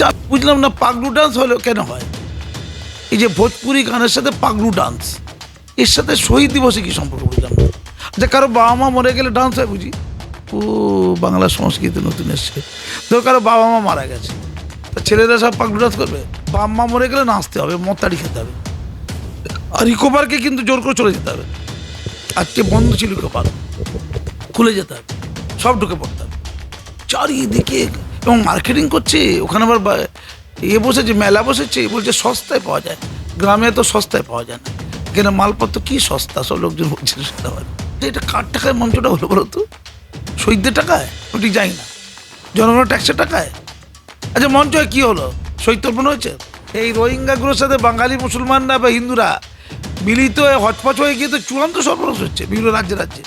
যা বুঝলাম না পাগলু ডান্স হলো কেন হয়? এই যে ভোজপুরি গানের সাথে পাগলু ডান্স এর সাথে শহীদ দিবসে কি সম্পর্ক বুঝলাম না। আচ্ছা কারও বাবা মা মরে গেলে ডান্স হয় বুঝি? ও, বাংলা সংস্কৃতি নতুন এসছে। তো কারও বাবা মা মারা গেছে, তা ছেলেরা সব পাগলু ডান্স করবে? বাবা মা মরে গেলে নাচতে হবে, মতাড়ি খেতে হবে। আর ইকো পার্কে কিন্তু জোর করে চলে যেতে হবে। আজকে বন্ধ ছিল ইকো পার্ক, খুলে যেতে হবে, সব ঢুকে পড়তে হবে। চারিদিকে এবং মার্কেটিং করছে, ওখানে আবার ইয়ে বসেছে, মেলা বসেছে, বলছে সস্তায় পাওয়া যায়। গ্রামে তো সস্তায় পাওয়া যায় না। এখানে মালপত্র কী সস্তা? সব লোকজন বলছে, সেটা এটা কার টাকায় মঞ্চটা হলো বলো তো? শহীদদের টাকায়? ওটি যাই না। জনগণের ট্যাক্সের টাকায়? আচ্ছা মঞ্চ কী হলো? শহীদ হয়েছে? এই রোহিঙ্গাগুলোর সাথে বাঙালি, মুসলমানরা বা হিন্দুরা মিলিত হয়ে হচপচ হয়ে গিয়ে তো চূড়ান্ত সর্বনাশ হচ্ছে বিভিন্ন রাজ্যে রাজ্যে।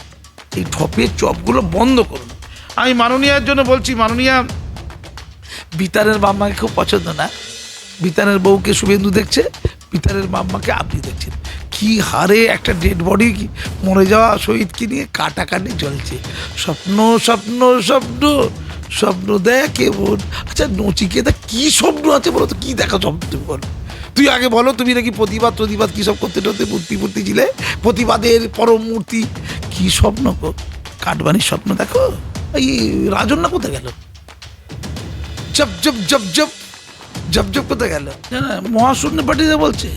এই ঠপের চপগুলো বন্ধ করুন। আমি মাননীয়ার জন্য বলছি, মাননীয়া বিতারের বাম্মাকে খুব পছন্দ না। বিতারের বউকে শুভেন্দু দেখছে বিতারের বাম্মাকে আপনি দেখছেন। কি হারে একটা ডেড বডি মরে যাওয়া শহীদকে নিয়ে কাটাকাটি চলছে। স্বপ্ন স্বপ্ন স্বপ্ন স্বপ্ন দেখে বোন আচ্ছা নচিকেতা, কি স্বপ্ন আছে বলো তো? কী দেখা স্বপ্ন তুমি বলো। তুই আগে বলো, তুমি নাকি প্রতিবাদ প্রতিবাদ কী সব করতে টতে মূর্তি মূর্তি ছিলে? প্রতিবাদের পরম মূর্তি। কি স্বপ্ন গো? কাঠবানির স্বপ্ন দেখো? এই রাজন্যা কোথায় গেল? জব জব জব জব জব জব কোথায় গেল? মহাশূন্য পার্টিতে বলছে।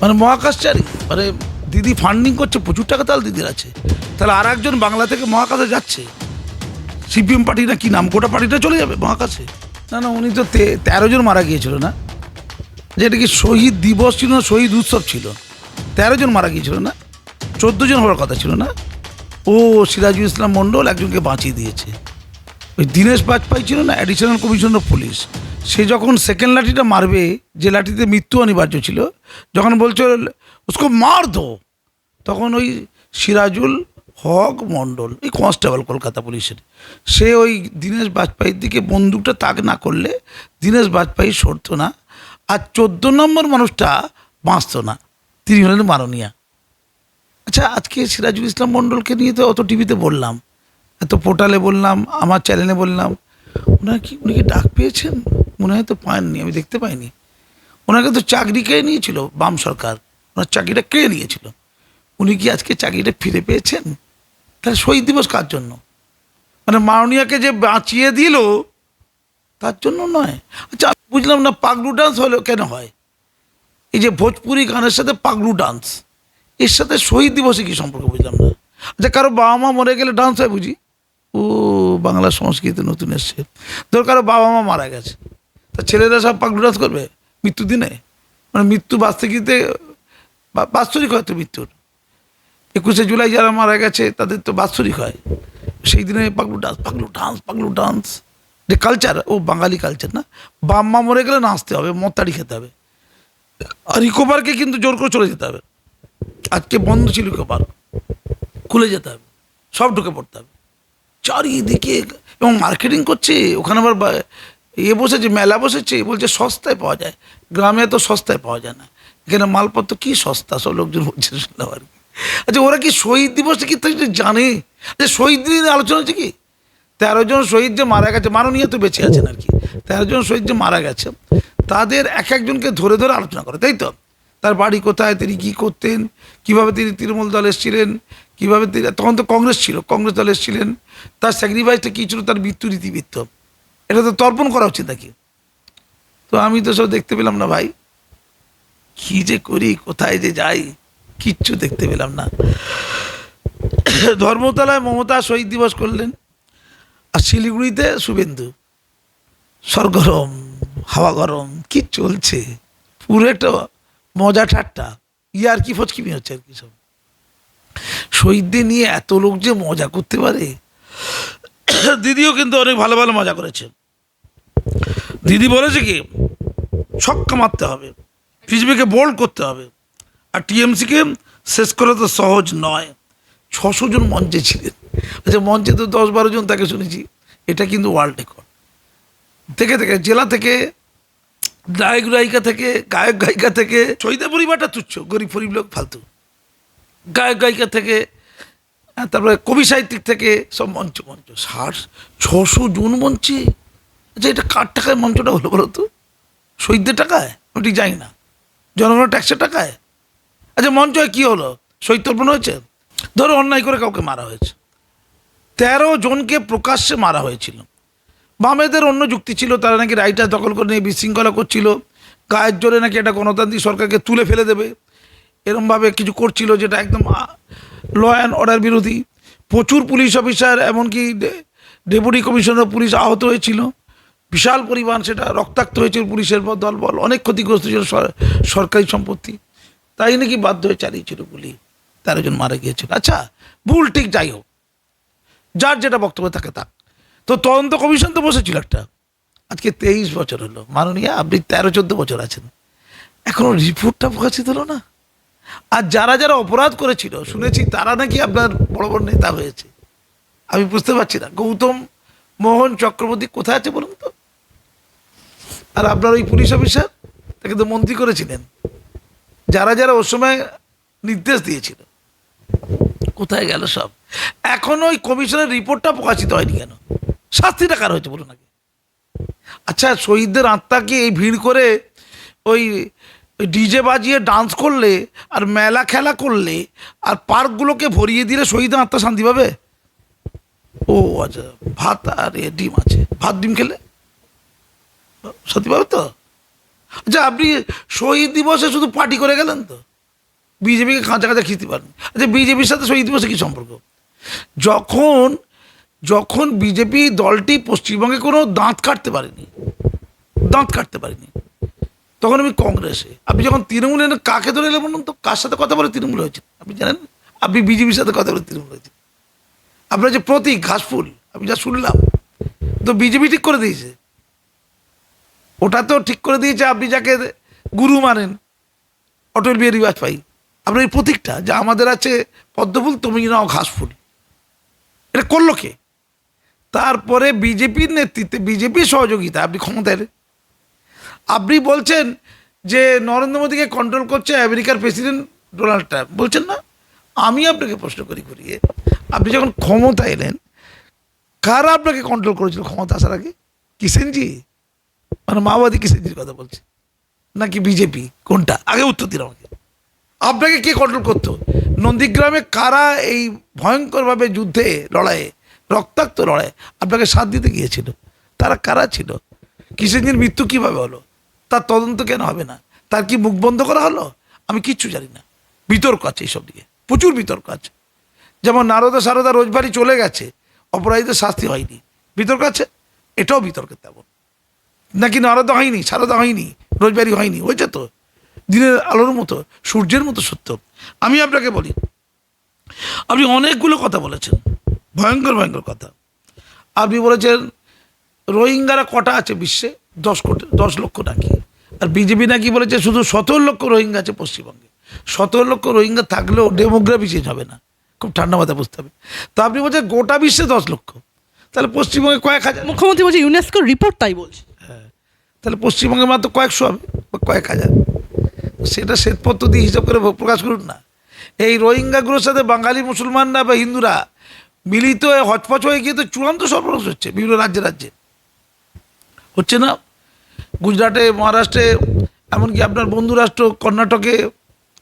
মানে মহাকাশচারী মানে দিদি ফান্ডিং করছে, প্রচুর টাকা তাহলে দিদির আছে। তাহলে আর একজন বাংলা থেকে মহাকাশে যাচ্ছে। সিপিএম পার্টি না কি নাম? গোটা পার্টিটা চলে যাবে মহাকাশে। না না, উনি তো, তেরো জন মারা গিয়েছিল না? যেটা কি শহীদ দিবস ছিল না, শহীদ উৎসব ছিল? তেরো জন মারা গিয়েছিল না? চোদ্দ জন হওয়ার কথা ছিল না? ও সিরাজুল ইসলাম মণ্ডল একজনকে বাঁচিয়ে দিয়েছে। ওই দীনেশ বাজপাই ছিল না অ্যাডিশনাল কমিশনার পুলিশ সে যখন সেকেন্ড লাঠিটা মারবে, যে লাঠিতে মৃত্যু অনিবার্য ছিল, যখন বলছে উসকো মার দো তখন ওই সিরাজুল হক মণ্ডল, এই কনস্টেবল কলকাতা পুলিশের, সে ওই দীনেশ বাজপেয়ীর দিকে বন্দুকটা তাক না করলে দীনেশ বাজপেয়ী সরতো না, আর চোদ্দ নম্বর মানুষটা বাঁচতো না। তিনি হলেন মাননীয়া। আচ্ছা আজকে সিরাজুল ইসলাম মণ্ডলকে নিয়ে তো অত টিভিতে বললাম। এত পোর্টালে বললাম, আমার চ্যানেলে বললাম। ওনার কি উনি কি ডাক পেয়েছেন? মনে হয় তো পাননি, আমি দেখতে পাইনি। ওনাকে তো চাকরি কেড়ে নিয়েছিল? বাম সরকার। ওনার চাকরিটা কেড়ে নিয়েছিল? উনি কি আজকে চাকরিটা ফিরে পেয়েছেন? তাহলে শহীদ দিবস কার জন্য? মানে মাননীয়াকে যে বাঁচিয়ে দিল, তার জন্য নয়। আচ্ছা বুঝলাম না, পাগলু ডান্স হলো কেন হয়? এই যে ভোজপুরি গানের সাথে পাগলু ডান্স এর সাথে শহীদ দিবসে কি সম্পর্ক বুঝলাম না। আচ্ছা কারও বাবা মা মরে গেলে ডান্স হয় বুঝি? ও, বাংলা সংস্কৃতি নতুন এসছে। ধর কারও বাবা মা মারা গেছে। তা ছেলেরা সব পাগলু ডান্স করবে মৃত্যু দিনে? মানে মৃত্যু বাস্তবিকতে বা- বাৎসরিক হয় তো মৃত্যুর। একুশে জুলাই যারা মারা গেছে, তাদের তো বাৎসরিক হয়। সেই দিনে Paglu dance Paglu dance Paglu dance. যে কালচার ও বাঙালি কালচার না? বাম্মা মরে গেলে নাচতে হবে মত্তাড়ি খেতে হবে। আর ইকো পার্কে কিন্তু জোর করে চলে যেতে হবে। আজকে বন্ধ ছিল ইকো খুলে যেতে হবে। সব ঢুকে পড়তে হবে। চারিদিকে এবং মার্কেটিং করছে, ওখানে আবার ইয়ে বসেছে, মেলা বসেছে, বলছে সস্তায় পাওয়া যায়। গ্রামে তো সস্তায় পাওয়া যায় না। এখানে মালপত্র কি সস্তা? সব লোকজন বলছে শুনলাম আর কি। আচ্ছা ওরা কি শহীদ দিবসটা কি জানে? যে শহীদ দিন আলোচনা হচ্ছে কি? তেরো জন শহীদ যে মারা গেছে, মাননীয় তো বেঁচে আছেন আর কি। তেরো জন শহীদ যে মারা গেছে, তাদের এক একজনকে ধরে ধরে আলোচনা করে, তাই তো? তার বাড়ি কোথায়, তিনি কী করতেন? কীভাবে তিনি তৃণমূল দল এসেছিলেন? কীভাবে তখন তো কংগ্রেস ছিল, কংগ্রেস দল এসেছিলেন, তার স্যাক্রিফাইসটা কী ছিল? তার মৃত্যু রীতিবৃত্ত এটা তো তর্পণ করা উচিত নাকি? তো আমি তো সব দেখতে পেলাম না ভাই। কী যে করি, কোথায় যে যাই, কিচ্ছু দেখতে পেলাম না। ধর্মতলায় মমতা শহীদ দিবস করলেন, আর শিলিগুড়িতে শুভেন্দু। সরগরম হাওয়া গরম, কি চলছে? পুরো একটা মজা ঠাট্টা। ইয়ার কি ফচকিমি হচ্ছে আর কি সব? শহীদদের নিয়ে এত লোক যে মজা করতে পারে? দিদিও কিন্তু অনেক ভালো ভালো মজা করেছে। দিদি বলেছে কি, ছক্কা মারতে হবে বিজেপিকে বোল্ড করতে হবে। আর টিএমসিকে শেষ করা তো সহজ নয়। ছশো জন মঞ্চে ছিলেন। আচ্ছা মঞ্চে তো দশ বারো জন, তাকে শুনেছি। এটা কিন্তু ওয়ার্ল্ড রেকর্ড থেকে থেকে জেলা থেকে গায়ক গায়িকা থেকে, গায়ক, গায়িকা থেকে, শহীদের পরিবারটা তুচ্ছ, গরিব ফরিব লোক, ফালতু। গায়ক, গায়িকা থেকে তারপরে কবি সাহিত্যিক থেকে সব মঞ্চ মঞ্চ ষাট ছশো জন মঞ্চে। আচ্ছা এটা কার টাকায় মঞ্চটা হলো বলো তো? শহীদদের টাকায়? আমি ঠিক জানি না। জনগণের ট্যাক্সের টাকায়? আচ্ছা মঞ্চয় কী হলো? শহীদ তর্পণ হয়েছে? ধরো অন্যায় করে কাউকে মারা হয়েছে। তেরো জনকে প্রকাশ্যে মারা হয়েছিল। বামেদের অন্য যুক্তি ছিল, তারা নাকি রাইটার দখল করে নিয়ে বিশৃঙ্খলা করছিল। গায়ের জোরে নাকি এটা গণতান্ত্রিক সরকারকে তুলে ফেলে দেবে। এরমভাবে কিছু করছিল যেটা একদম ল অ্যান্ড অর্ডার বিরোধী। প্রচুর পুলিশ অফিসার, এমনকি ডেপুটি কমিশনার পুলিশ আহত হয়েছিল। বিশাল পরিমাণ সেটা রক্তাক্ত হয়েছিল পুলিশের দল, বল। অনেক ক্ষতিগ্রস্ত ছিল সরকারি সম্পত্তি। তাই নাকি বাধ্য হয়ে চালিয়েছিল গুলি। তেরো জন মারা গিয়েছিল। আচ্ছা ভুল ঠিক যাই হোক। যার যেটা বক্তব্য থাকে থাক। তো তদন্ত কমিশন তো বসেছিল একটা। আজকে তেইশ বছর হলো। মাননীয়, আপনি তেরো, চোদ্দ বছর আছেন। এখনও রিপোর্টটা প্রকাশিত হলো না? আর যারা যারা অপরাধ করেছিল, শুনেছি তারা নাকি আপনার বড় বড় নেতা হয়েছে। আমি বুঝতে পারছি না। গৌতম মোহন চক্রবর্তী কোথায় আছে বলুন তো? আর আপনার ওই পুলিশ অফিসার? তাকে তো মন্ত্রী করেছিলেন। যারা যারা ওর সময় নির্দেশ দিয়েছিল, কোথায় গেল সব? এখন ওই কমিশনের রিপোর্টটা প্রকাশিত হয়নি কেন? শাস্তিটা কার হয়েছে বলুন আগে। আচ্ছা শহীদদের আত্মাকে এই ভিড় করে ওই ডিজে বাজিয়ে ডান্স করলে আর মেলা খেলা করলে আর পার্কগুলোকে ভরিয়ে দিলে শহীদের আত্মা শান্তি পাবে? ও আচ্ছা ভাত আর এ ডিম আছে। ভাত, ডিম খেলে? শান্তি পাবে তো? আচ্ছা আপনি শহীদ দিবসে শুধু পার্টি করে গেলেন তো? বিজেপিকে কাঁচা কাঁচা খেতে পারেন আচ্ছা বিজেপির সাথে শহীদ দিবসে কী সম্পর্ক? যখন যখন বিজেপি দলটি পশ্চিমবঙ্গে কোনো দাঁত কাটতে পারেনি, দাঁত কাটতে পারেনি তখন আমি কংগ্রেসে। আপনি যখন তৃণমূলে কাকে ধরে এলেন বলুন তো? কার সাথে কথা বলে তৃণমূল হয়েছে আপনি জানেন? আপনি বিজেপির সাথে কথা বলে তৃণমূল হয়েছে আপনার যে প্রতীক, ঘাসফুল, আমি যা শুনলাম, তো বিজেপি ঠিক করে দিয়েছে। ওটা তো ঠিক করে দিয়েছে, আপনি যাকে গুরু মানেন, অটল বিহারী বাজপেয়ী। আপনার এই প্রতীকটা, যে আমাদের আছে পদ্মফুল, তুমি নাও ঘাসফুল। এটা করল কে? তারপরে বিজেপির নেতৃত্বে, বিজেপির সহযোগিতা আপনি ক্ষমতায়। আপনি বলছেন যে নরেন্দ্র মোদীকে কন্ট্রোল করছে আমেরিকার প্রেসিডেন্ট ডোনাল্ড ট্রাম্প বলছেন না, আমি আপনাকে প্রশ্ন করি করিয়ে আপনি যখন ক্ষমতা এলেন, কারা আপনাকে কন্ট্রোল করেছিল ক্ষমতা আসার আগে? কিষেনজি মানে মাওবাদী কিষেনজির কথা বলছে। নাকি বিজেপি কোনটা? আগে উত্তর দিন আমাকে। আপনাকে কে কন্ট্রোল করতো? নন্দীগ্রামে কারা এই ভয়ঙ্করভাবে যুদ্ধে লড়াইয়ে, রক্তাক্ত লড়াই আপনাকে সাথ দিতে গিয়েছিল? তারা কারা ছিল? কিষেনজির মৃত্যু কীভাবে হলো? তার তদন্ত কেন হবে না? তার কি মুখ বন্ধ করা হলো? আমি কিচ্ছু জানি না। বিতর্ক আছে এইসব দিকে প্রচুর বিতর্ক আছে। যেমন নারদা সারদা রোজবাড়ি চলে গেছে, অপরাধীদের শাস্তি হয়নি। বিতর্ক আছে? এটাও বিতর্কের তেমন। নাকি নারদা হয়নি, সারদা হয়নি, রোজবাড়ি হয়নি? হয়েছে তো। দিনের আলোর মতো, সূর্যের মতো সত্য। আমি আপনাকে বলি, আপনি অনেকগুলো কথা বলেছেন। ভয়ঙ্কর ভয়ঙ্কর কথা। আপনি বলেছেন, রোহিঙ্গারা কটা আছে বিশ্বে? দশ কোটি দশ লক্ষ নাকি? আর বিজেপি নাকি বলেছে শুধু সতেরো লক্ষ রোহিঙ্গা আছে পশ্চিমবঙ্গে। সতেরো লক্ষ রোহিঙ্গা থাকলেও ডেমোগ্রাফি চেঞ্জ হবে না। খুব ঠান্ডা মাথায় বুঝতে হবে। তো আপনি বলছেন গোটা বিশ্বে দশ লক্ষ। তাহলে পশ্চিমবঙ্গে কয়েক হাজার মুখ্যমন্ত্রী বলছে ইউনেস্কোর রিপোর্ট তাই বলছে। হ্যাঁ। তাহলে পশ্চিমবঙ্গে মাত্র কয়েকশো হবে বা কয়েক হাজার। সেটা শ্বেতপত্র দিয়ে হিসাব করে প্রকাশ করুন না। এই রোহিঙ্গাগুলোর সাথে বাঙালি মুসলমানরা বা হিন্দুরা মিলিত হয়ে হচপচ হয়ে গিয়ে তো চূড়ান্ত সর্বনাশ হচ্ছে বিভিন্ন রাজ্যে রাজ্যে। হচ্ছে না? গুজরাটে, মহারাষ্ট্রে, এমনকি আপনার বন্ধুরাষ্ট্র কর্ণাটকে,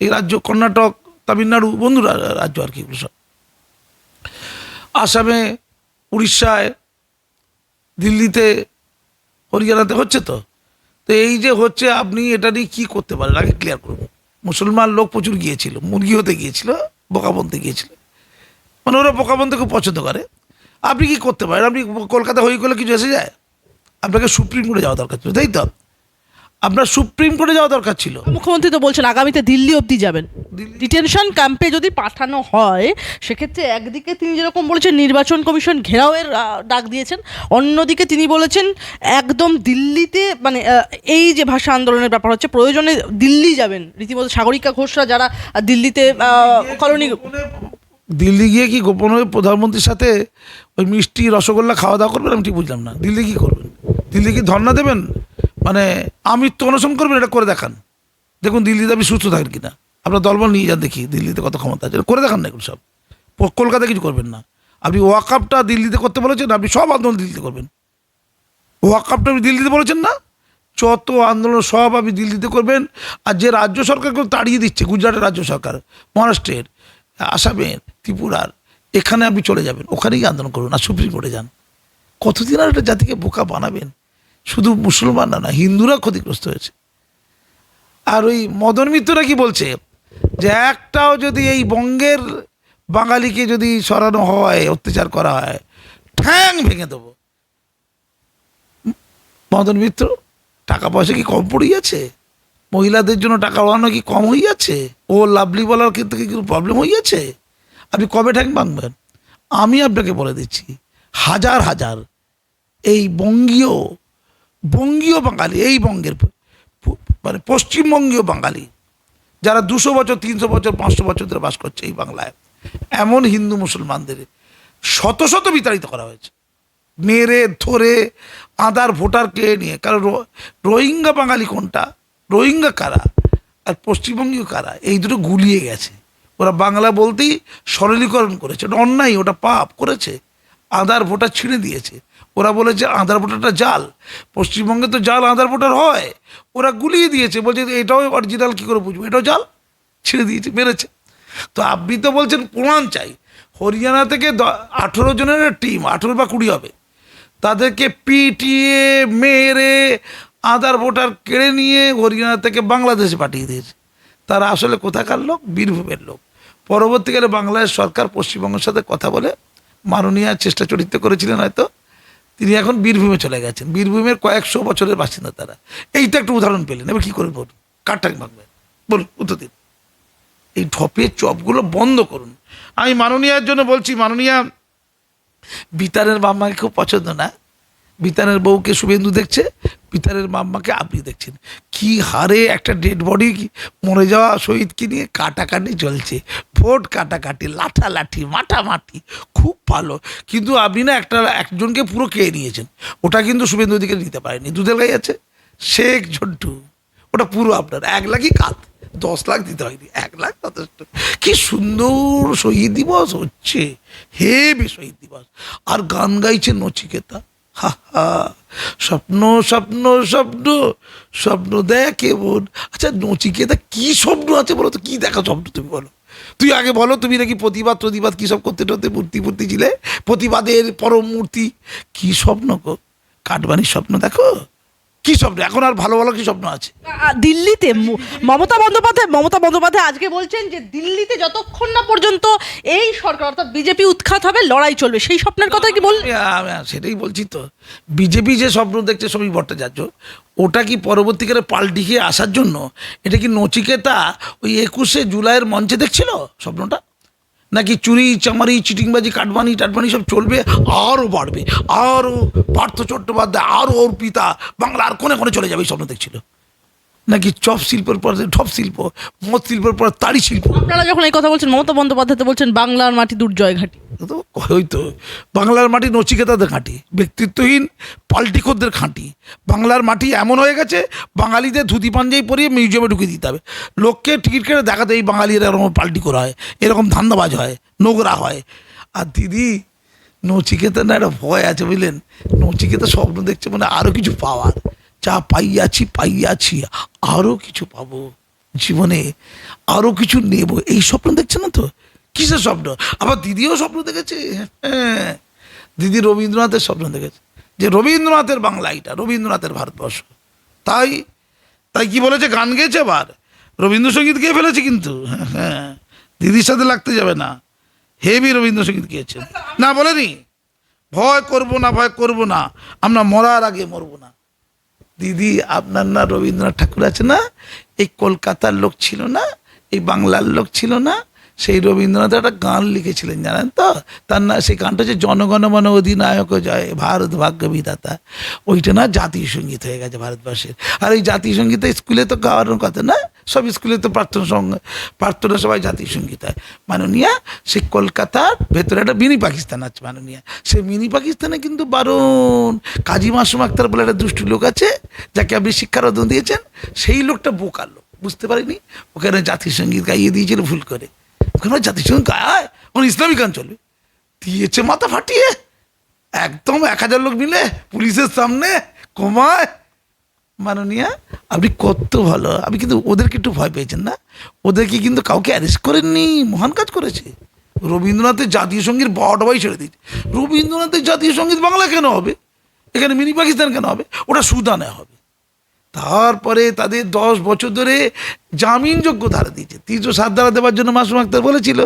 এই রাজ্য কর্ণাটক, তামিলনাড়ু, বন্ধু রাজ্য আর কি এগুলো সব। আসামে, উড়িষ্যায়, দিল্লিতে, হরিয়ানাতে হচ্ছে তো? তো এই যে হচ্ছে আপনি এটা নিয়ে কী করতে পারেন? আগে ক্লিয়ার করুন। মুসলমান লোক প্রচুর গিয়েছিল, মুরগি হতে গিয়েছিল, বোকা বনতে গিয়েছিল। মানে ওরা বোকা বনতে খুব পছন্দ করে। আপনি কি করতে পারেন? আপনি কলকাতা হয়ে করলে কিছু এসে যায়? আপনাকে সুপ্রিম কোর্টে যাওয়া দরকার ছিল তাই তো? আপনার সুপ্রিম কোর্টে যাওয়া দরকার ছিল। মুখ্যমন্ত্রী তো বলছেন আগামীতে দিল্লি অবধি যাবেন। ডিটেনশন ক্যাম্পে যদি পাঠানো হয় সেক্ষেত্রে একদিকে তিনি যেরকম বলেছেন নির্বাচন কমিশন ঘেরাওয়ের ডাক দিয়েছেন অন্যদিকে তিনি বলেছেন একদম দিল্লিতে মানে এই যে ভাষা আন্দোলনের ব্যাপার হচ্ছে প্রয়োজনে দিল্লি যাবেন। রীতিমতো সাগরিকা ঘোষরা যারা দিল্লিতে কলোনি দিল্লি গিয়ে কি গোপনে প্রধানমন্ত্রীর সাথে ওই মিষ্টি রসগোল্লা খাওয়া দাওয়া করবেন? আমি ঠিক বুঝলাম না। দিল্লি কি করবেন? দিল্লি কি ধর্না দেবেন? মানে আমৃত্যু অনশন করবেন এটা করে দেখান। দেখুন দিল্লিতে আপনি সুস্থ থাকেন কিনা। আপনার দলবল নিয়ে যান দেখি, দিল্লিতে কত ক্ষমতা আছে। করে দেখান না এগুলো সব। কলকাতায় কিছু করবেন না। আপনি ওয়াকআপটা দিল্লিতে করতে বলেছেন, আপনি সব আন্দোলন দিল্লিতে করবেন। ওয়াকআপটা আপনি দিল্লিতে বলেছেন না? যত আন্দোলন, সব আপনি দিল্লিতে করবেন। আর যে রাজ্য সরকারকে তাড়িয়ে দিচ্ছে, গুজরাটের রাজ্য সরকার, মহারাষ্ট্রের, আসামের, ত্রিপুরার, এখানে আপনি চলে যাবেন। ওখানেই আন্দোলন করুন, আর সুপ্রিম কোর্টে যান। কতদিন আর একটা জাতিকে বোকা বানাবেন? শুধু মুসলমান না না হিন্দুরা ক্ষতিগ্রস্ত হয়েছে। আর ওই মদন মিত্ররা কি বলছে? যে একটাও যদি এই বঙ্গের বাঙালিকে যদি সরানো হয়, অত্যাচার করা হয়, ঠ্যাং ভেঙে দেবো। মদন মিত্র, টাকা পয়সা কি কম পড়ে যাচ্ছে মহিলাদের জন্য টাকা ওড়ানো কি কম হয়ে যাচ্ছে ও লাভলি বলার ক্ষেত্রে কি প্রবলেম হয়ে যাচ্ছে আপনি কবে ঠ্যাং ভাঙবেন? আমি আপনাকে বলে দিচ্ছি, হাজার হাজার এই বঙ্গীয় বঙ্গীয় বাঙালি, এই বঙ্গের মানে পশ্চিমবঙ্গীয় বাঙালি, যারা দুশো বছর, তিনশো বছর, পাঁচশো বছর ধরে বাস করছে এই বাংলায়। এমন হিন্দু মুসলমানদের শত শত বিতাড়িত করা হয়েছে। মেরে, ধরে আদার ভোটার কে নিয়ে, কারণ রোহিঙ্গা বাঙালি কোনটা? রোহিঙ্গা কারা? আর পশ্চিমবঙ্গীয় কারা? এই দুটো গুলিয়ে গেছে। ওরা বাংলা বলতেই সরলীকরণ করেছে। ওটা অন্যায়, ওটা পাপ করেছে। আধার ভোটার ছিঁড়ে দিয়েছে। ওরা বলেছে, আধার ভোটারটা জাল। পশ্চিমবঙ্গে তো জাল আধার ভোটার হয়। ওরা গুলিয়ে দিয়েছে। বলছে, এটাও অরিজিনাল কী করে বুঝব? এটাও জাল? ছিঁড়ে দিয়েছে, মেরেছে। তো আপনি তো বলছেন, প্রমাণ চাই। হরিয়ানা থেকে আঠেরো জনের টিম আঠেরো বা কুড়ি হবে। তাদেরকে পিটিয়ে মেরে আধার ভোটার কেড়ে নিয়ে হরিয়ানা থেকে বাংলাদেশে পাঠিয়ে দিয়েছে। তারা আসলে কোথাকার লোক? বীরভূমের লোক। পরবর্তীকালে বাংলাদেশ সরকার পশ্চিমবঙ্গের সাথে কথা বলে মাননীয় চেষ্টা চরিত্র করেছিলেন হয়তো, তিনি এখন বীরভূমে চলে গেছেন। বীরভূমের কয়েকশো বছরের বাসিন্দা তারা। এইটা একটা উদাহরণ পেলেন, এবার কী করে বলুন? কারটাক ভাঙবেন বলুন, উত্তর দিন। এই ঢপের চপগুলো বন্ধ করুন। আমি মাননীয়ার জন্য বলছি, মাননীয়া বিতারের মাম্মাকে খুব পছন্দ না। বিতারের বউকে শুভেন্দু দেখছে বিতারের মাম্মাকে আপনি দেখছেন। কি হারে একটা ডেড বডি মরে যাওয়া শহীদকে নিয়ে কাটাকাটি চলছে। ভোট কাটাকাটি, লাঠালাঠি মাঠামাঠি খুব ভালো। কিন্তু আপনি না একটা, একজনকে পুরো খেয়ে নিয়েছেন। ওটা কিন্তু শুভেন্দু দিকে নিতে পারেনি। দুধের গাই আছে? শেখ ঝন্টু। ওটা পুরো আপনার। এক লাখই কাত। দশ লাখ দিতে হয়নি। এক লাখ যথেষ্ট। কি সুন্দর শহীদ দিবস হচ্ছে। হেবি শহীদ দিবস। আর গান গাইছে নচিকেতা। হা হা। স্বপ্ন স্বপ্ন স্বপ্ন স্বপ্ন দেখে বোন আচ্ছা নচিকেতা, কি স্বপ্ন আছে বলো তো? কি দেখা স্বপ্ন তুমি বলো? তুই আগে বলো, তুমি নাকি প্রতিবাদ প্রতিবাদ কী সব করতে টতে মূর্তি মূর্তি ছিলে? প্রতিবাদের পরম মূর্তি। কী স্বপ্ন গো? কাঠবানির স্বপ্ন দেখো? কি স্বপ্ন? এখন আর ভালো ভালো কি স্বপ্ন আছে? দিল্লিতে মমতা বন্দ্যোপাধ্যায় মমতা বন্দ্যোপাধ্যায় আজকে বলছেন যে দিল্লিতে যতক্ষণ না পর্যন্ত এই সরকার অর্থাৎ বিজেপি উৎখাত হবে লড়াই চলবে। সেই স্বপ্নের কথা কি আমি সেটাই বলছি তো। বিজেপি যে স্বপ্ন দেখছে সমী ভট্টাচার্য ওটা কি পরবর্তীকালে পাল্টি খেয়ে আসার জন্য? এটা কি নচিকেতা ওই একুশে জুলাইয়ের মঞ্চে দেখছিল স্বপ্নটা? নাকি চুরি, চামারি, চিটিংবাজি, কাটবানি, টাটবানি সব চলবে? আরও বাড়বে, আরও পার্থ চট্টোপাধ্যায়, আরও ওর অর্পিতা বাংলার কোনে কোনে চলে যাবে এই স্বপ্ন দেখছিল। নাকি চপ শিল্পের পর, ঠপ শিল্প, মদ শিল্পের পর তাড়ি শিল্প। আপনারা যখন এই কথা বলছেন, মমতা বন্দ্যোপাধ্যায় বলছেন, বাংলার মাটি দুর্জয় ঘাটি। তো বাংলার মাটি নচিকেতাদের ঘাঁটি ব্যক্তিত্বহীন পাল্টিখোরদের খাঁটি। বাংলার মাটি এমন হয়ে গেছে, বাঙালিদের ধুতি পাঞ্জাবি পরিয়ে মিউজিয়ামে ঢুকিয়ে দিতে হবে। লোককে টিকিট কেটে দেখাতে এই বাঙালির এরকম পাল্টি করা হয়, এরকম ধান্দাবাজ হয়, নোংরা হয়। আর দিদি নচিকেতা না একটা ভয় আছে বুঝলেন? নচিকেতা স্বপ্ন দেখছে মানে আরও কিছু পাওয়ার। যা পাইয়াছি পাইয়াছি আরও কিছু পাবো। জীবনে আরও কিছু নেব। এই স্বপ্ন দেখছে না তো? কিসের স্বপ্ন? আবার দিদিও স্বপ্ন দেখেছে? হ্যাঁ। দিদি রবীন্দ্রনাথের স্বপ্ন দেখেছে। যে রবীন্দ্রনাথের বাংলা এটা, রবীন্দ্রনাথের ভারতবর্ষ। তাই তাই কি বলেছে? গান গেয়েছে আবার রবীন্দ্রসঙ্গীত গেয়ে ফেলেছে কিন্তু। হ্যাঁ। দিদির সাথে লাগতে যাবে না। হেভি রবীন্দ্রসঙ্গীত গিয়েছে। না, বলেনি? ভয় করব না, ভয় করব না। আমরা মরার আগে মরবো না। দিদি, আপনার না রবীন্দ্রনাথ ঠাকুর আছে না? এই কলকাতার লোক ছিল না? এই বাংলার লোক ছিল না? সেই রবীন্দ্রনাথ একটা গান লিখেছিলেন, জানেন তো? তার না, সেই গানটা হচ্ছে জনগণমন অধিনায়ক জয়, ভারত ভাগ্য বিধাতা। ওইটা না জাতীয় সংগীত হয়ে গেছে ভারতবর্ষের। আর এই জাতীয় সংগীত স্কুলে তো গাওয়ানোর কথা না? সব স্কুলে তো প্রার্থনা সঙ্গ, প্রার্থনা সবাই জাতীয় সংগীত হয়। মাননীয়া সেই কলকাতার ভেতরে একটা মিনি পাকিস্তান আছে মাননীয়া। সেই মিনি পাকিস্তানে কিন্তু বারণ কাজী মাসুম আক্তার বলে একটা দুষ্টু লোক আছে, যাকে আপনি শিক্ষার অধ্যয়ন দিয়েছেন, সেই লোকটা বোকা লোক, বুঝতে পারিনি? ওখানে জাতীয় সংগীত গাইয়ে দিয়েছিল ভুল করে। জাতীয় সংগীত গায়, ওখানে ইসলামী চলবে দিয়েছে মাথা ফাটিয়ে। একদম এক হাজার লোক মিলে পুলিশের সামনে কমায় মাননীয়া, আপনি কত ভালো। আপনি কিন্তু ওদেরকে একটু ভয় পেয়েছেন না? ওদেরকে কিন্তু কাউকে অ্যারেস্ট করেননি, মহান কাজ করেছে। রবীন্দ্রনাথের জাতীয় সংগীত বারোটাবাই ছেড়ে দিয়েছে। রবীন্দ্রনাথের জাতীয় সংগীত বাংলা কেন হবে? এখানে মিনি পাকিস্তান কেন হবে? ওটা সুদানে হবে। তারপরে তাদের দশ বছর ধরে জামিনযোগ্য ধারা দিয়েছে। তিনশো সাত ধারা দেওয়ার জন্য মাসুম আক্তার বলেছিল,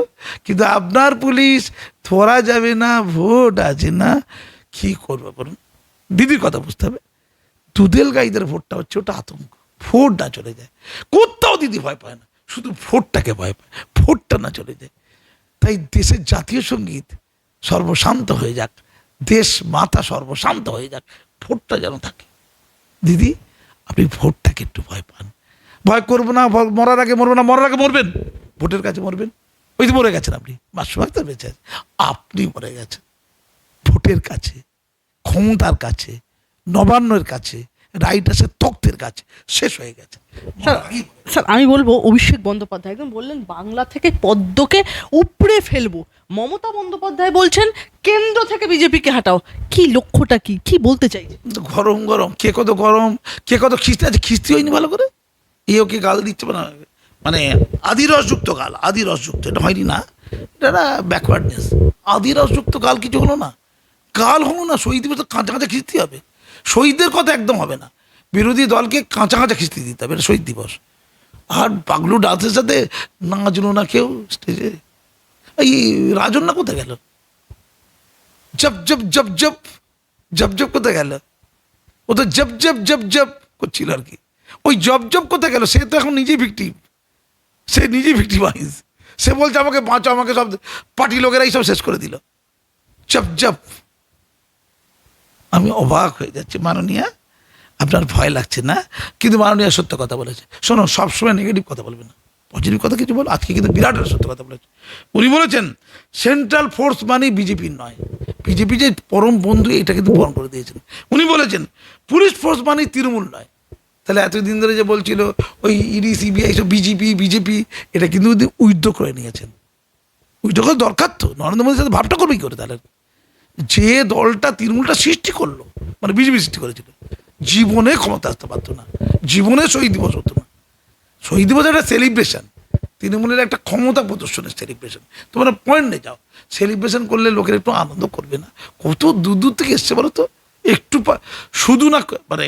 কিন্তু আপনার পুলিশ ধরা যাবে না, ভোট আছে না, কী করবে বলুন? দিদির কথা বুঝতে হবে। দুধেল গাইদের ভোটটা হচ্ছে ওটা আতঙ্ক। ভোট না চলে যায়। কোথাও দিদি ভয় পায় না, শুধু ভোটটাকে ভয় পায়। ভোটটা না চলে যায়। তাই দেশের জাতীয় সংগীত সর্বশান্ত হয়ে যাক। দেশ মাথা সর্বশান্ত হয়ে যাক। ভোটটা যেন থাকে। দিদি আপনি ভোটটাকে একটু ভয় পান। ভয় করব না মরার আগে মরবো না, মরার আগে মরবেন। ভোটের কাছে মরবেন। ওই তো মরে গেছেন আপনি মাসু তো বেঁচে আছে। আপনি মরে গেছেন। ভোটের কাছে, ক্ষমতার কাছে, নবান্নের কাছে রাইটার্সের তক্তের কাছে শেষ হয়ে গেছে। স্যার স্যার আমি বলব অভিষেক বন্দ্যোপাধ্যায় একদম বললেন বাংলা থেকে পদ্মকে উপড়ে ফেলব। মমতা বন্দ্যোপাধ্যায় বলছেন কেন্দ্র থেকে বিজেপিকে হাঁটাও। কি লক্ষ্যটা কি? কি বলতে চাইছে? কিন্তু গরম গরম। কে কত গরম কে কত খিস্তি আছে খিস্তি হয়নি ভালো করে? এই ওকে গাল দিচ্ছে মানে মানে আদিরসযুক্ত গাল আদি রসযুক্ত এটা হয়নি না। এটা একটা ব্যাকওয়ার্ডনেস আদি রসযুক্ত গাল কিছু হলো না। গাল হলো না শহীদ দিবস কাঁচা কাঁচা খিস্তি হবে। শহীদদের কথা একদম হবে না। বিরোধী দলকে কাঁচা কাঁচা খিস্তি দিতে হবে শহীদ দিবস। আর পাগলু ডান্সের সাথে নাচলো না কেউ স্টেজে। এই রাজন্যা কোথায় গেল? জপ জপ জপ জপ জপ জপ কোথায় গেল? ও তো জপ জপ জপ জব করছিল আর কি। ওই জব জব কোথায় গেল? সে তো এখন নিজেই ভিকটিম সে নিজেই ভিক্টিমাইজ সে বলছে আমাকে বাঁচো আমাকে সব পার্টি লোকেরাই সব শেষ করে দিল। জব জব আমি অবাক হয়ে যাচ্ছি। মাননীয়া, আপনার ভয় লাগছে না? কিন্তু মাননীয়া সত্য কথা বলেছে। শোনো, সবসময় নেগেটিভ কথা বলবে না। পজিটিভ কথা কিছু বলো, আজকে কিন্তু বিরাট সত্য কথা বলেছে। উনি বলেছেন সেন্ট্রাল ফোর্স মানে বিজেপির নয়। বিজেপি যে পরম বন্ধু, এটা কিন্তু বরণ করে দিয়েছেন। উনি বলেছেন পুলিশ ফোর্স মানে তৃণমূল নয়। তাহলে এতদিন ধরে যে বলছিল, ওই ইডি সিবিআই সব বিজেপি বিজেপি এটা কিন্তু উইথড্র করে নিয়েছেন। করার দরকার তো। নরেন্দ্র মোদীর সাথে ভাবটা করবে কি করে তাহলে? যে দলটা তৃণমূলটা সৃষ্টি করল মানে বিজেপি সৃষ্টি করেছিল, জীবনে ক্ষমতা আসতে পারতো না, জীবনে শহীদ দিবস হতো না। শহীদ দিবস একটা সেলিব্রেশন তৃণমূলের একটা ক্ষমতা প্রদর্শনের সেলিব্রেশন তোমরা পয়েন্ট পয়েন্টে যাও সেলিব্রেশন করলে লোকের একটু আনন্দ করবে না। কত দূর দূর থেকে এসছে বলো তো? একটু শুধু না মানে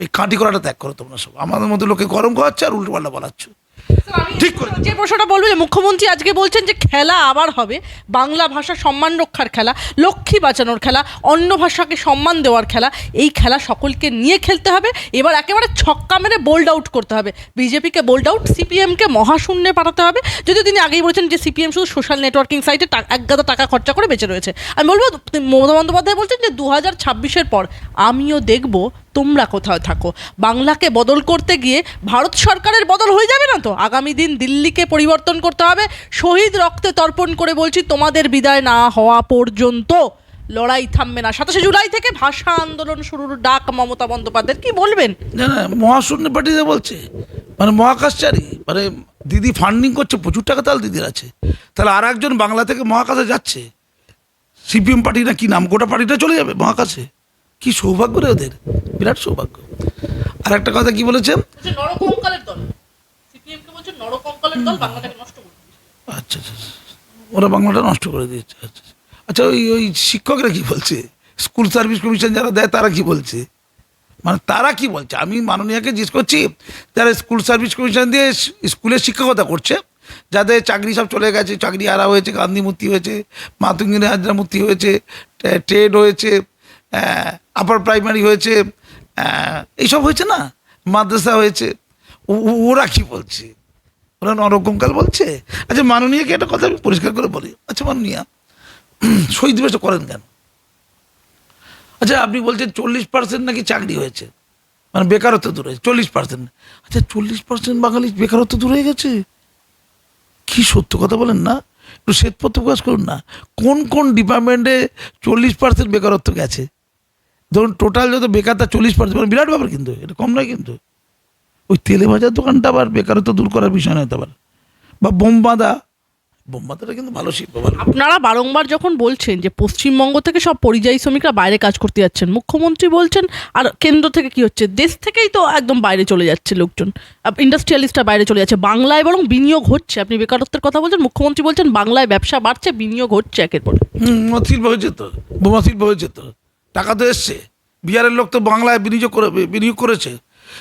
এই কাঁটি করাটা ত্যাগ করো তোমরা সব। আমাদের মধ্যে লোকে গরম করাচ্ছে আর উল্টো পাল্টা বলাচ্ছ। ঠিক করে যে প্রশ্নটা বলব যে মুখ্যমন্ত্রী আজকে বলছেন যে খেলা আবার হবে বাংলা ভাষা সম্মান রক্ষার খেলা লক্ষ্মী বাঁচানোর খেলা অন্য ভাষাকে সম্মান দেওয়ার খেলা এই খেলা সকলকে নিয়ে খেলতে হবে। এবার একেবারে ছক্কা মেরে বোল্ড আউট করতে হবে। বিজেপিকে বোল্ড আউট সিপিএমকে মহাশূন্যে পাঠাতে হবে। যদিও তিনি আগেই বলেছেন যে সিপিএম শুধু সোশ্যাল নেটওয়ার্কিং সাইটে এক গাদা টাকা খরচা করে বেঁচে রয়েছে। আমি বলব মমতা বন্দ্যোপাধ্যায় বলছেন যে দু হাজার ছাব্বিশের পর আমিও দেখব তোমরা কোথাও থাকো। বাংলাকে বদল করতে গিয়ে ভারত সরকারের বদল হয়ে যাবে না তো? আগামী দিন দিল্লিকে পরিবর্তন করতে হবে। শহীদ রক্তে তর্পণ করে বলছি, তোমাদের বিদায় না হওয়া পর্যন্ত লড়াই থামবে না। সাতাশে জুলাই থেকে ভাষা আন্দোলন শুরুর ডাক মমতা বন্দ্যোপাধ্যায়, কি বলবেন? না না, মহাশূন্য পার্টিতে বলছে। মানে মহাকাশচারী মানে দিদি ফান্ডিং করছে, প্রচুর টাকা তাহলে দিদির আছে। তাহলে আর একজন বাংলা থেকে মহাকাশে যাচ্ছে। সিপিএম পার্টি না কি নাম? গোটা পার্টিটা চলে যাবে মহাকাশে। কি সৌভাগ্য রে ওদের? বিরাট সৌভাগ্য। আর একটা কথা কি বলেছেন বলছে করবে আচ্ছা আচ্ছা আচ্ছা। ওরা বাংলাটা নষ্ট করে দিয়েছে। আচ্ছা আচ্ছা। আচ্ছা ওই ওই শিক্ষকরা কি বলছে? স্কুল সার্ভিস কমিশন যারা দেয় তারা কি বলছে? মানে তারা কি বলছে? আমি মাননীয়াকে জিজ্ঞেস করছি যারা স্কুল সার্ভিস কমিশন দিয়ে স- স্কুলে শিক্ষকতা করছে যাদের চাকরি সব চলে গেছে চাকরি হারা হয়েছে গান্ধী মূর্তি হয়েছে মাতুঙ্গিনী হাজরা মূর্তি হয়েছে ট্রেড হয়েছে আপার প্রাইমারি হয়েছে এইসব হয়েছে না? মাদ্রাসা হয়েছে। ওরা কি বলছে? ওরা নরকঙ্কাল বলছে? আচ্ছা মাননীয়কে একটা কথা আমি পরিষ্কার করে বলি। আচ্ছা মাননীয়া, শহীদ দিবসটা করেন কেন? আচ্ছা আপনি বলছেন চল্লিশ পার্সেন্ট নাকি চাকরি হয়েছে। মানে বেকারত্ব দূর চল্লিশ পার্সেন্ট আচ্ছা চল্লিশ পার্সেন্ট বাঙালি বেকারত্ব দূর হয়ে গেছে? কি সত্য কথা বলেন না? একটু শ্বেতপত্র প্রকাশ করুন না। কোন কোন ডিপার্টমেন্টে চল্লিশ পার্সেন্ট বেকারত্ব গেছে? ধরুন টোটাল যত বেকার তার চল্লিশ পার্সেন্ট মানে বিরাট ব্যাপার কিন্তু এটা কম নয় কিন্তু। ওই তেলে ভাজার দোকানটা আবার বেকারত্ব দূর করার বিষয় নয় তো আবার। বা বোম বাঁধা বোম্বাতেটা কিন্তু ভালো শিল্প আপনারা বারংবার যখন বলছেন যে পশ্চিমবঙ্গ থেকে সব পরিযায়ী শ্রমিকরা বাইরে কাজ করতে যাচ্ছেন মুখ্যমন্ত্রী বলছেন আর কেন্দ্র থেকে কি হচ্ছে? দেশ থেকেই তো একদম বাইরে চলে যাচ্ছে লোকজন। ইন্ডাস্ট্রিয়ালিস্টরা বাইরে চলে যাচ্ছে। বাংলায় বরং বিনিয়োগ হচ্ছে। আপনি বেকারত্বের কথা বলছেন মুখ্যমন্ত্রী বলছেন বাংলায় ব্যবসা বাড়ছে বিনিয়োগ হচ্ছে একের পর শিল্প হয়েছে তো বোমা শিল্প হয়েছে তো টাকা তো এসছে। বিহারের লোক তো বাংলায় বিনিয়োগ করে বিনিয়োগ করেছে।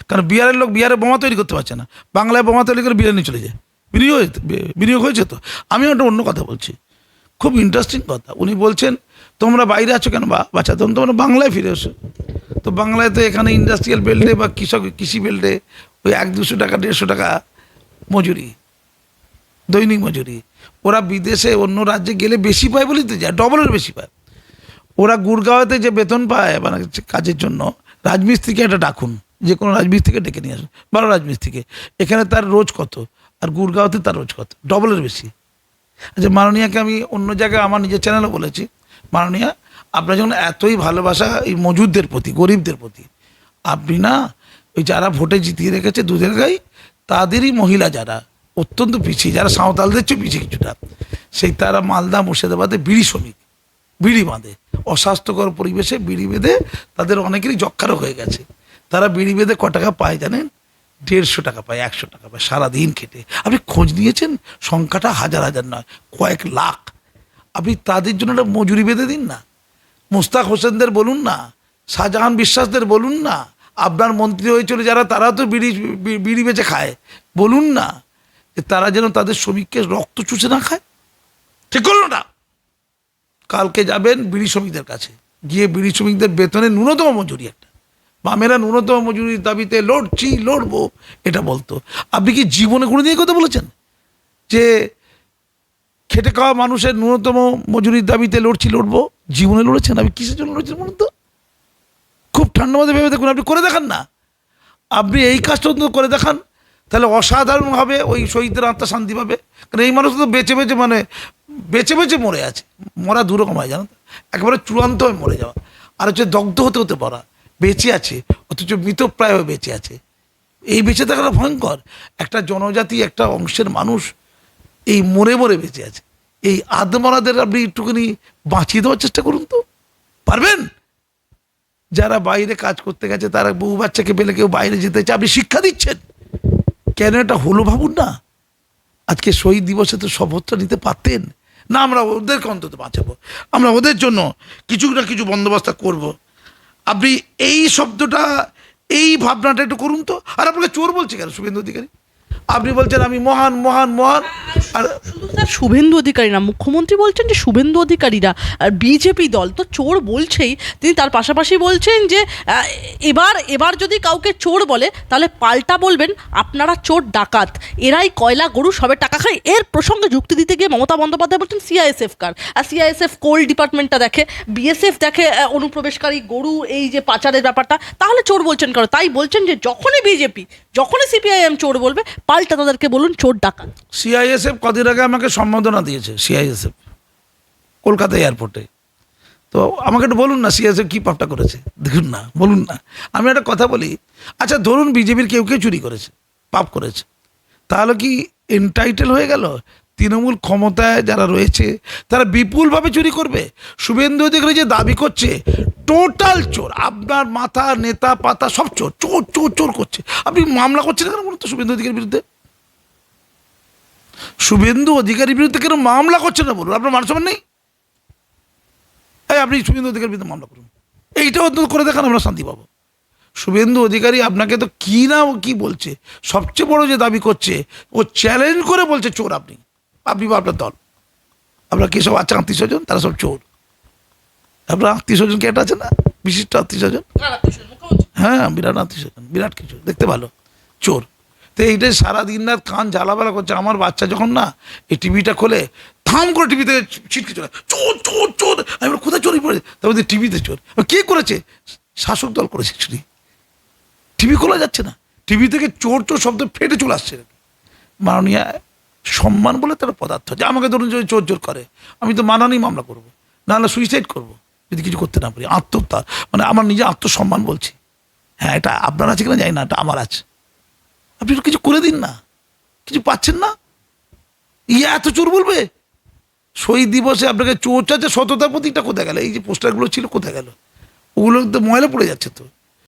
কারণ বিহারের লোক বিহারে বোমা তৈরি করতে পারছে না। বাংলায় বোমা তৈরি করে বিহারে চলে যায়। বিনিয়োগ বিনিয়োগ হয়েছে তো। আমি একটা অন্য কথা বলছি। খুব ইন্টারেস্টিং কথা। উনি বলছেন, তোমরা বাইরে আছো কেন বা বাচ্চা তখন তোমরা বাংলায় ফিরে এসো। তো বাংলায় তো এখানে ইন্ডাস্ট্রিয়াল বেল্টে বা কৃষক কৃষি বেল্টে ওই এক দুশো টাকা, দেড়শো টাকা মজুরি। দৈনিক মজুরি। ওরা বিদেশে অন্য রাজ্যে গেলে বেশি পায় বলেই তো যায়। ডবলের বেশি পায়। ওরা গুড়গাঁওতে যে বেতন পায় মানে কাজের জন্য, রাজমিস্ত্রিকে একটা ডাকুন, যে কোনো রাজমিস্ত্রিকে ডেকে নিয়ে আসুন ভালো রাজমিস্ত্রিকে। এখানে তার রোজ কত? আর গুড়গাঁওতে তার রোজ কত? ডবলের বেশি। আচ্ছা মাননীয়াকে আমি অন্য জায়গায় আমার নিজের চ্যানেলে বলেছি। মাননীয়া, আপনার যখন এতই ভালোবাসা এই মজুরদের প্রতি, গরিবদের প্রতি, আপনি না ওই যারা ভোটে জিতিয়ে রেখেছে দুধের গাই, তাদেরই মহিলা যারা, অত্যন্ত পিছিয়ে, যারা সাঁওতালদের চেয়ে পিছিয়ে কিছুটা, সেই তারা মালদা মুর্শিদাবাদে বিড়ি শ্রমিক। বিড়ি বাঁধে। অস্বাস্থ্যকর পরিবেশে বিড়ি বেঁধে তাদের অনেকেরই যক্ষারও হয়ে গেছে। তারা বিড়ি বেঁধে ক টাকা পায় জানেন? দেড়শো টাকা পায়, একশো টাকা পায়, সারাদিন খেটে। আপনি খোঁজ নিয়েছেন? সংখ্যাটা হাজার হাজার নয়, কয়েক লাখ। আপনি তাদের জন্য একটা মজুরি বেঁধে দিন না। মুস্তাক হোসেনদের বলুন না, শাহজাহান বিশ্বাসদের বলুন না, আপনার মন্ত্রী হয়ে চলে যারা, তারা তো বিড়ি বিড়ি বেচে খায়। বলুন না তারা যেন তাদের শ্রমিককে রক্ত চুষে না খায়। ঠিক করল না? কালকে যাবেন বিড়ি শ্রমিকদের কাছে। গিয়ে বিড়ি শ্রমিকদের বেতনে ন্যূনতম মজুরি একটা। বামেরা ন্যূনতম মজুরির দাবিতে লড়ছি, লড়বো, এটা বলতো। আপনি কি জীবনে কোনো দিয়ে কথা বলেছেন? যে খেটে খাওয়া মানুষের ন্যূনতম মজুরির দাবিতে লড়ছি, লড়বো, জীবনে লড়েছেন? আপনি কিসের জন্য লড়ছেন বলুন তো? খুব ঠান্ডা মধ্যে ভেবে দেখুন, আপনি করে দেখান না। আপনি এই কাজটা অন্তত করে দেখান। তাহলে অসাধারণভাবে ওই শহীদদের আত্মা শান্তি পাবে। কারণ এই মানুষ তো বেঁচে বেঁচে মানে বেঁচে বেঁচে মরে আছে। মরা দুরকম হয়, জানো একেবারে চূড়ান্ত হয়ে মরে যাওয়া। আর হচ্ছে দগ্ধ হতে হতে পারা বেঁচে আছে, অথচ মৃতপ্রায় হয়ে বেঁচে আছে। এই বেঁচে থাকাটা ভয়ঙ্কর। একটা জনজাতি, একটা অংশের মানুষ এই মরে মরে বেঁচে আছে। এই আদমরাদের আপনি একটুখানি বাঁচিয়ে দেওয়ার চেষ্টা করুন তো। পারবেন? যারা বাইরে কাজ করতে গেছে, তারা বউ বাচ্চাকে পেলে কেউ বাইরে যেতে চায়, আপনি শিক্ষা দিচ্ছেন। কেন এটা হলো ভাবুন না? আজকে শহীদ দিবসে তো শপথটা নিতে পারতেন। না, আমরা ওদেরকে অন্তত বাঁচাবো। আমরা ওদের জন্য কিছু না কিছু বন্দোবস্ত করব। আপনি এই শব্দটা, এই ভাবনাটা একটু করুন তো। আর আপনাকে চোর বলছে কেন, শুভেন্দু অধিকারী? আপনি বলছেন আমি মহান মহান মহান। আর স্যার শুভেন্দু অধিকারী না মুখ্যমন্ত্রী বলছেন যে শুভেন্দু অধিকারীরা আর বিজেপি দল তো চোর বলছেই তিনি তার পাশাপাশি বলছেন যে এবার এবার যদি কাউকে চোর বলে তাহলে পাল্টা বলবেন আপনারা চোর ডাকাত। এরাই কয়লা গরু সবে টাকা খায়। এর প্রসঙ্গে যুক্তি দিতে গিয়ে মমতা বন্দ্যোপাধ্যায় বলছেন সিআইএসএফ কার। আর সিআইএসএফ কোল ডিপার্টমেন্টটা দেখে বিএসএফ দেখে অনুপ্রবেশকারী গরু এই যে পাচারের ব্যাপারটা তাহলে চোর বলছেন কেন? তাই বলছেন যে যখনই বিজেপি যখনই সিপিআইএম চোর বলবে, পাল্টা তাদেরকে বলুন, চোর ডাকাত। সিআইএসএফ কদিন আগে আমাকে সম্বোধনা দিয়েছে সিআইএসএফ কলকাতা এয়ারপোর্টে। তো আমাকে একটু বলুন না সিআইএসএফ কী পাপটা করেছে? দেখুন না, বলুন না। আমি একটা কথা বলি আচ্ছা ধরুন বিজেপির কেউ কেউ চুরি করেছে, পাপ করেছে, তাহলে কি এন্টাইটেল হয়ে গেল? তৃণমূল ক্ষমতায় যারা রয়েছে, তারা বিপুলভাবে চুরি করবে। শুভেন্দু অধিকারী যে দাবি করছে, টোটাল চোর, আপনার মাথা, নেতা, পাতা, সব চোর চোর চোর চোর করছে। আপনি মামলা করছেন কেন বলুন তো শুভেন্দু অধিকারীর বিরুদ্ধে? শুভেন্দু অধিকারীর বিরুদ্ধে কেন মামলা করছেন না বলুন? আপনার মান সম্মান নেই? এই আপনি শুভেন্দু অধিকারীর বিরুদ্ধে মামলা করুন। এইটা অন্তত করে দেখান, আমরা শান্তি পাবো। শুভেন্দু অধিকারী আপনাকে তো কি না কি বলছে? সবচেয়ে বড় যে দাবি করছে, ও চ্যালেঞ্জ করে বলছে চোর আপনি। আপনি বা আপনার দল। আপনার কি সব আছে আত্মীয় স্বজন? তারা সব চোর। আপনার আত্মীয় স্বজন কে আছে না? বিশিষ্ট আত্মীয় স্বজন? হ্যাঁ বিরাট আত্মীয় স্বজন বিরাট কিছু দেখতে ভালো চোর। তো এইটাই সারাদিন রাত কান জ্বালাবেলা করছে আমার বাচ্চা যখন না এই টিভিটা খোলে থাম করে টিভিতে ছিটকে চলে চোর চোর চোর আমি কোথায় চোরই পড়েছে? তার মধ্যে টিভিতে চোর। কে করেছে? শাসক দল করেছে চুরি টিভি খোলা যাচ্ছে না। টিভি থেকে চোর চোর শব্দ ফেটে চলে আসছে। মাননীয় সম্মান বলে তার পদার্থ। যে আমাকে ধরুন যদি চোর চোর করে, আমি তো মানানি মামলা করব, নাহলে সুইসাইড করব, যদি কিছু করতে না পারি। আত্মহত্যা মানে আমার নিজে আত্মসম্মান বলছি। হ্যাঁ এটা আপনার আছে কিনা জানি না, এটা আমার আছে। আপনি কিছু করে দিন না। কিছু পাচ্ছেন না? ইয়ে এত চোর বলবে? শহীদ দিবসে আপনাকে চোর চাচ্ছে, সততার প্রতীকটা কোথায় গেল? এই যে পোস্টারগুলো ছিল কোথায় গেল? ওগুলো তো ময়লা পড়ে যাচ্ছে তো।